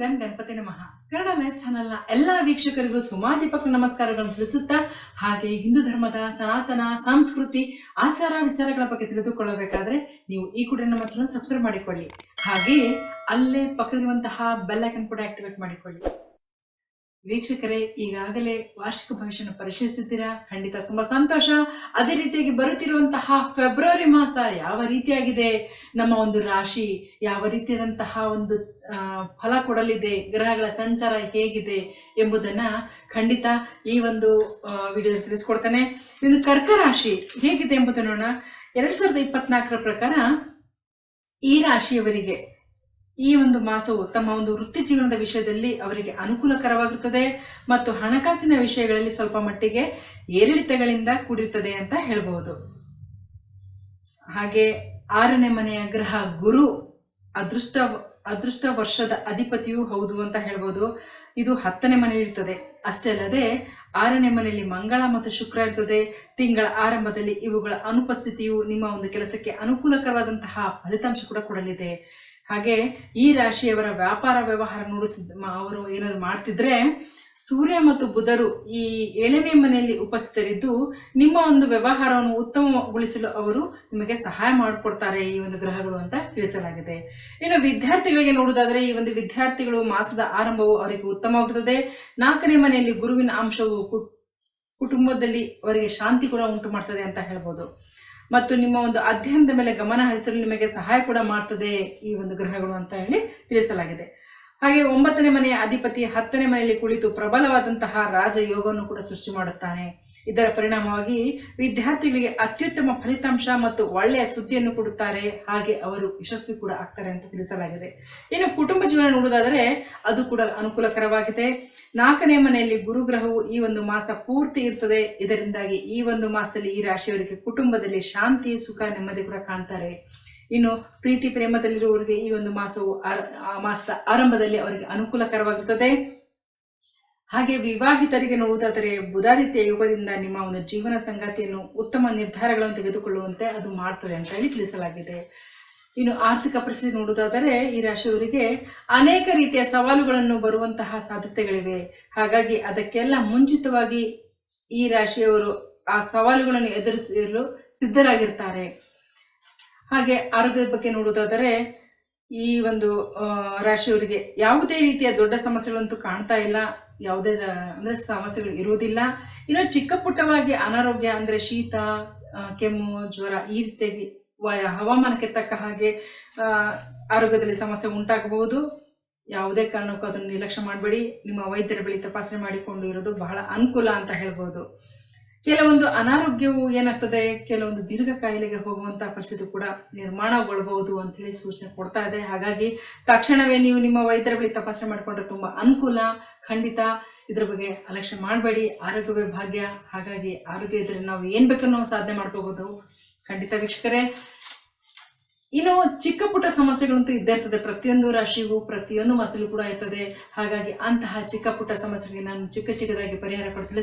Gun Ganapati ನಮಃ. Kannada life ಚಾನೆಲ್ನ ಎಲ್ಲ ವೀಕ್ಷಕರಿಗೂ ಸುಮಾದೀಪಕ ನಮಸ್ಕಾರಗಳನ್ನು ತಿಳಿಸುತ್ತಾ, ಹಾಗೆ ಹಿಂದೂ ಧರ್ಮದ ಸನಾತನ, ಸಂಸ್ಕೃತಿ, ಆಚಾರ ವಿಚಾರಗಳ ಬಗ್ಗೆ ತಿಳಿದುಕೊಳ್ಳಬೇಕಾದ್ರೆ ನೀವು ಈ ಕೂಡ ನಮ್ಮ ಚಾನಲ್ ಸಬ್ಸ್ಕ್ರೈಬ್ ಮಾಡಿಕೊಳ್ಳಿ. ಹಾಗೆಯೇ ಅಲ್ಲೇ ಪಕ್ಕದಲ್ಲಿರುವಂತಹ ಬೆಲ್ ಐಕನ್ ಕೂಡ ಆಕ್ಟಿವೇಟ್ ಮಾಡಿಕೊಳ್ಳಿ. ವೀಕ್ಷಕರೇ, ಈಗಾಗಲೇ ವಾರ್ಷಿಕ ಭವಿಷ್ಯನ ಪರಿಶೀಲಿಸಿದ್ದೀರಾ? ಖಂಡಿತ ತುಂಬಾ ಸಂತೋಷ. ಅದೇ ರೀತಿಯಾಗಿ ಬರುತ್ತಿರುವಂತಹ ಫೆಬ್ರವರಿ ಮಾಸ ಯಾವ ರೀತಿಯಾಗಿದೆ? ನಮ್ಮ ಒಂದು ರಾಶಿ ಯಾವ ರೀತಿಯಾದಂತಹ ಒಂದು ಫಲ ಕೊಡಲಿದೆ? ಗ್ರಹಗಳ ಸಂಚಾರ ಹೇಗಿದೆ ಎಂಬುದನ್ನ ಖಂಡಿತ ಈ ಒಂದು ವಿಡಿಯೋದಲ್ಲಿ ತಿಳಿಸ್ಕೊಡ್ತೇನೆ. ಇನ್ನು ಕರ್ಕ ರಾಶಿ ಹೇಗಿದೆ ಎಂಬುದನ್ನು ನೋಡೋಣ. ಎರಡ್ ಸಾವಿರದ ಇಪ್ಪತ್ನಾಲ್ಕರ ಪ್ರಕಾರ ಈ ರಾಶಿಯವರಿಗೆ ಈ ಒಂದು ಮಾಸವು ತಮ್ಮ ಒಂದು ವೃತ್ತಿ ಜೀವನದ ವಿಷಯದಲ್ಲಿ ಅವರಿಗೆ ಅನುಕೂಲಕರವಾಗಿರುತ್ತದೆ ಮತ್ತು ಹಣಕಾಸಿನ ವಿಷಯಗಳಲ್ಲಿ ಸ್ವಲ್ಪ ಮಟ್ಟಿಗೆ ಏರಿಳಿತಗಳಿಂದ ಕೂಡಿರುತ್ತದೆ ಅಂತ ಹೇಳಬಹುದು. ಹಾಗೆ ಆರನೇ ಮನೆಯ ಗ್ರಹ ಗುರು ಅದೃಷ್ಟ ಅದೃಷ್ಟ ವರ್ಷದ ಅಧಿಪತಿಯೂ ಹೌದು ಅಂತ ಹೇಳ್ಬೋದು ಇದು ಹತ್ತನೇ ಮನೆಯಲ್ಲಿ ಇರ್ತದೆ ಅಷ್ಟೇ ಅಲ್ಲದೆ ಆರನೇ ಮನೆಯಲ್ಲಿ ಮಂಗಳ ಮತ್ತು ಶುಕ್ರ ಇರ್ತದೆ. ತಿಂಗಳ ಆರಂಭದಲ್ಲಿ ಇವುಗಳ ಅನುಪಸ್ಥಿತಿಯು ನಿಮ್ಮ ಒಂದು ಕೆಲಸಕ್ಕೆ ಅನುಕೂಲಕರವಾದಂತಹ ಫಲಿತಾಂಶ ಕೂಡ ಕೊಡಲಿದೆ. ಹಾಗೆ ಈ ರಾಶಿಯವರ ವ್ಯಾಪಾರ ವ್ಯವಹಾರ ನೋಡುತ್ತಿದ್ದ ಅವರು ಏನಾದ್ರು ಮಾಡ್ತಿದ್ರೆ ಸೂರ್ಯ ಮತ್ತು ಬುಧರು ಈ ಏಳನೇ ಮನೆಯಲ್ಲಿ ಉಪಸ್ಥಿತರಿದ್ದು ನಿಮ್ಮ ಒಂದು ವ್ಯವಹಾರವನ್ನು ಉತ್ತಮಗೊಳಿಸಲು ಅವರು ನಿಮಗೆ ಸಹಾಯ ಮಾಡಿಕೊಡ್ತಾರೆ ಈ ಒಂದು ಗ್ರಹಗಳು ಅಂತ ತಿಳಿಸಲಾಗಿದೆ. ಇನ್ನು ವಿದ್ಯಾರ್ಥಿಗಳಿಗೆ ನೋಡುವುದಾದ್ರೆ ಈ ಒಂದು ವಿದ್ಯಾರ್ಥಿಗಳು ಮಾಸದ ಆರಂಭವು ಅವರಿಗೆ ಉತ್ತಮವಾಗುತ್ತದೆ. ನಾಲ್ಕನೇ ಮನೆಯಲ್ಲಿ ಗುರುವಿನ ಅಂಶವು ಕುಟುಂಬದಲ್ಲಿ ಅವರಿಗೆ ಶಾಂತಿ ಕೂಡ ಉಂಟು ಮಾಡ್ತದೆ ಅಂತ ಹೇಳ್ಬೋದು. ಮತ್ತು ನಿಮ್ಮ ಒಂದು ಅಧ್ಯಯನದ ಮೇಲೆ ಗಮನ ಹರಿಸಲು ನಿಮಗೆ ಸಹಾಯ ಕೂಡ ಮಾಡ್ತದೆ ಈ ಒಂದು ಗ್ರಹಗಳು ಅಂತ ಹೇಳಿ ತಿಳಿಸಲಾಗಿದೆ. ಹಾಗೆ ಒಂಬತ್ತನೇ ಮನೆಯ ಅಧಿಪತಿ ಹತ್ತನೇ ಮನೆಯಲ್ಲಿ ಕುಳಿತು ಪ್ರಬಲವಾದಂತಹ ರಾಜಯೋಗವನ್ನು ಕೂಡ ಸೃಷ್ಟಿ ಮಾಡುತ್ತಾನೆ. ಇದರ ಪರಿಣಾಮವಾಗಿ ವಿದ್ಯಾರ್ಥಿಗಳಿಗೆ ಅತ್ಯುತ್ತಮ ಫಲಿತಾಂಶ ಮತ್ತು ಒಳ್ಳೆಯ ಸುದ್ದಿಯನ್ನು ಕೊಡುತ್ತಾರೆ. ಹಾಗೆ ಅವರು ಯಶಸ್ವಿ ಕೂಡ ಆಗ್ತಾರೆ ಅಂತ ತಿಳಿಸಲಾಗಿದೆ. ಇನ್ನು ಕುಟುಂಬ ಜೀವನ ನೋಡುವುದಾದರೆ ಅದು ಕೂಡ ಅನುಕೂಲಕರವಾಗಿದೆ. ನಾಲ್ಕನೇ ಮನೆಯಲ್ಲಿ ಗುರುಗ್ರಹವು ಈ ಒಂದು ಮಾಸ ಪೂರ್ತಿ ಇರ್ತದೆ. ಇದರಿಂದಾಗಿ ಈ ಒಂದು ಮಾಸದಲ್ಲಿ ಈ ರಾಶಿಯವರಿಗೆ ಕುಟುಂಬದಲ್ಲಿ ಶಾಂತಿ, ಸುಖ, ನೆಮ್ಮದಿ ಕೂಡ ಕಾಣ್ತಾರೆ. ಇನ್ನು ಪ್ರೀತಿ, ಪ್ರೇಮದಲ್ಲಿರುವವರಿಗೆ ಈ ಒಂದು ಮಾಸವು ಮಾಸದ ಆರಂಭದಲ್ಲಿ ಅವರಿಗೆ ಅನುಕೂಲಕರವಾಗುತ್ತದೆ ಹಾಗೆ ವಿವಾಹಿತರಿಗೆ ನೋಡುವುದಾದರೆ ಬುಧಾದಿತ್ಯ ಯೋಗದಿಂದ ನಿಮ್ಮ ಒಂದು ಜೀವನ ಸಂಗಾತಿಯನ್ನು ಉತ್ತಮ ನಿರ್ಧಾರಗಳನ್ನು ತೆಗೆದುಕೊಳ್ಳುವಂತೆ ಅದು ಮಾಡ್ತದೆ ಅಂತ ಹೇಳಿ ತಿಳಿಸಲಾಗಿದೆ. ಇನ್ನು ಆರ್ಥಿಕ ಪರಿಸ್ಥಿತಿ ನೋಡುವುದಾದರೆ ಈ ರಾಶಿಯವರಿಗೆ ಅನೇಕ ರೀತಿಯ ಸವಾಲುಗಳನ್ನು ಬರುವಂತಹ ಸಾಧ್ಯತೆಗಳಿವೆ. ಹಾಗಾಗಿ ಅದಕ್ಕೆಲ್ಲ ಮುಂಚಿತವಾಗಿ ಈ ರಾಶಿಯವರು ಆ ಸವಾಲುಗಳನ್ನು ಎದುರಿಸಲು ಸಿದ್ಧರಾಗಿರ್ತಾರೆ. ಹಾಗೆ ಆರೋಗ್ಯದ ಬಗ್ಗೆ ನೋಡುವುದಾದರೆ ಈ ಒಂದು ರಾಶಿಯವರಿಗೆ ಯಾವುದೇ ರೀತಿಯ ದೊಡ್ಡ ಸಮಸ್ಯೆಗಳಂತೂ ಕಾಣ್ತಾ ಇಲ್ಲ. ಯಾವುದೇ ಅಂದರೆ ಸಮಸ್ಯೆಗಳು ಇರುವುದಿಲ್ಲ. ಇನ್ನು ಚಿಕ್ಕ ಪುಟ್ಟವಾಗಿ ಅನಾರೋಗ್ಯ ಅಂದ್ರೆ ಶೀತ ಕೆಮ್ಮು, ಜ್ವರ ಈ ರೀತಿಯಾಗಿ ಹವಾಮಾನಕ್ಕೆ ತಕ್ಕ ಹಾಗೆ ಆರೋಗ್ಯದಲ್ಲಿ ಸಮಸ್ಯೆ ಉಂಟಾಗಬಹುದು. ಯಾವುದೇ ಕಾರಣಕ್ಕೂ ಅದನ್ನು ನಿರ್ಲಕ್ಷ್ಯ ಮಾಡಬೇಡಿ. ನಿಮ್ಮ ವೈದ್ಯರ ಬಳಿ ತಪಾಸಣೆ ಮಾಡಿಕೊಂಡು ಇರೋದು ಬಹಳ ಅನುಕೂಲ ಅಂತ ಹೇಳ್ಬೋದು. ಕೆಲವೊಂದು ಅನಾರೋಗ್ಯವು ಏನಾಗ್ತದೆ? ಕೆಲವೊಂದು ದೀರ್ಘ ಕಾಯಿಲೆಗೆ ಹೋಗುವಂತಹ ಪರಿಸ್ಥಿತಿ ಕೂಡ ನಿರ್ಮಾಣಗೊಳ್ಳಬಹುದು ಅಂತ ಹೇಳಿ ಸೂಚನೆ ಕೊಡ್ತಾ ಇದೆ. ಹಾಗಾಗಿ ತಕ್ಷಣವೇ ನೀವು ನಿಮ್ಮ ವೈದ್ಯರ ಬಳಿ ತಪಾಸಣೆ ಮಾಡಿಕೊಂಡ್ರೆ ತುಂಬಾ ಅನುಕೂಲ. ಖಂಡಿತ ಇದ್ರ ಬಗ್ಗೆ ಅಲಕ್ಷ್ಯ ಮಾಡಬೇಡಿ. ಆರೋಗ್ಯವೇ ಭಾಗ್ಯ. ಹಾಗಾಗಿ ಆರೋಗ್ಯ ಇದ್ರೆ ನಾವು ಏನ್ ಬೇಕನ್ನೋ ಸಾಧನೆ ಮಾಡ್ಕೋಬಹುದು ಖಂಡಿತ ವೀಕ್ಷಕರೇ ಇನ್ನು ಚಿಕ್ಕ ಪುಟ್ಟ ಸಮಸ್ಯೆಗಳಂತೂ ಇದ್ದೇ ಇರ್ತದೆ. ಪ್ರತಿಯೊಂದು ರಾಶಿಗೂ ಪ್ರತಿಯೊಂದು ಮಸಲು ಕೂಡ ಇರ್ತದೆ. ಹಾಗಾಗಿ ಅಂತಹ ಚಿಕ್ಕ ಪುಟ್ಟ ಸಮಸ್ಯೆಗೆ ನಾನು ಚಿಕ್ಕ ಚಿಕ್ಕದಾಗಿ ಪರಿಹಾರ ಕೊಟ್ಟು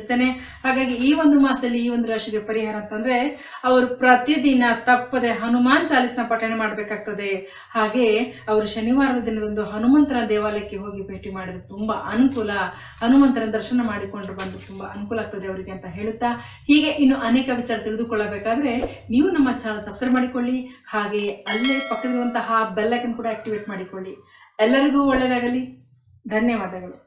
ಹಾಗಾಗಿ ಈ ಒಂದು ಮಾಸದಲ್ಲಿ ಈ ಒಂದು ರಾಶಿಗೆ ಪರಿಹಾರ ಅಂತಂದ್ರೆ, ಅವರು ಪ್ರತಿದಿನ ತಪ್ಪದೆ ಹನುಮಾನ್ ಚಾಲಿಸ್ನ ಪಠಣೆ ಮಾಡಬೇಕಾಗ್ತದೆ. ಹಾಗೆ ಅವರು ಶನಿವಾರದ ದಿನದಂದು ಹನುಮಂತನ ದೇವಾಲಯಕ್ಕೆ ಹೋಗಿ ಭೇಟಿ ಮಾಡಿದ್ರೆ ತುಂಬಾ ಅನುಕೂಲ. ಹನುಮಂತನ ದರ್ಶನ ಮಾಡಿಕೊಂಡು ಬಂದು ತುಂಬಾ ಅನುಕೂಲ ಆಗ್ತದೆ ಅವರಿಗೆ ಅಂತ ಹೇಳುತ್ತಾ. ಹೀಗೆ ಇನ್ನು ಅನೇಕ ವಿಚಾರ ತಿಳಿದುಕೊಳ್ಳಬೇಕಾದ್ರೆ, ನೀವು ನಮ್ಮ ಚಾನಲ್ ಸಬ್ಸ್ಕ್ರೈಬ್ ಮಾಡಿಕೊಳ್ಳಿ. ಹಾಗೆ ಅಲ್ಲೇ ಪಕ್ಕದಲ್ಲಿರುವಂತಹ ಬೆಲ್ ಐಕನ್ ಕೂಡ ಆಕ್ಟಿವೇಟ್ ಮಾಡಿಕೊಳ್ಳಿ. ಎಲ್ಲರಿಗೂ ಒಳ್ಳೆಯದಾಗಲಿ ಧನ್ಯವಾದಗಳು.